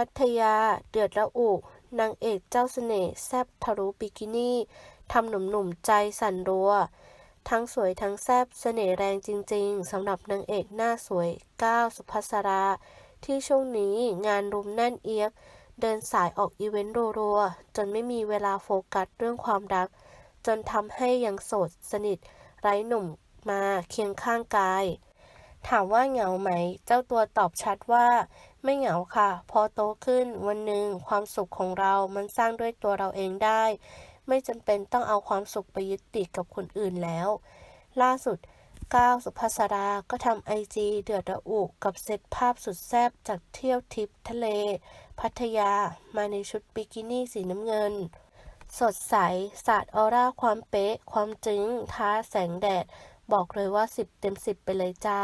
พัทยา เดือดระอุ นางเอกเจ้าเสน่ห์แซบทะลุบิกินี่ ทำหนุ่มๆใจสั่นรัว ทั้งสวยทั้งแซ่บเสน่ห์แรงจริงๆ สำหรับนางเอกหน้าสวยก้าวสุภัสรา ที่ช่วงนี้งานรุมแน่นเอียดเดินสายออกอีเวนต์รัวๆ จนไม่มีเวลาโฟกัสเรื่องความรัก จนทำให้ยังโสดสนิทไร้หนุ่มมาเคียงข้างกาย ถามว่าเหงาไหม เจ้าตัวตอบชัดว่า ไม่เหงาค่ะ พอโตขึ้นวันหนึ่งความสุขของเรามันสร้างด้วยตัวเราเองได้ ไม่จำเป็นต้องเอาความสุขไปยึดติดกับคนอื่นแล้ว ล่าสุดก้าวสุภัสราก็ทำไอจีเดือดระอุกับเซตภาพสุดแซ่บจากเที่ยวทริปทะเล พัทยา มาในชุดบิกินี่สีน้ำเงิน สดใส สาดออร่าความเป๊ะ ความจึ้ง ท้าแสงแดด บอกเลยว่า 10 เต็ม 10 ไปเลยจ้า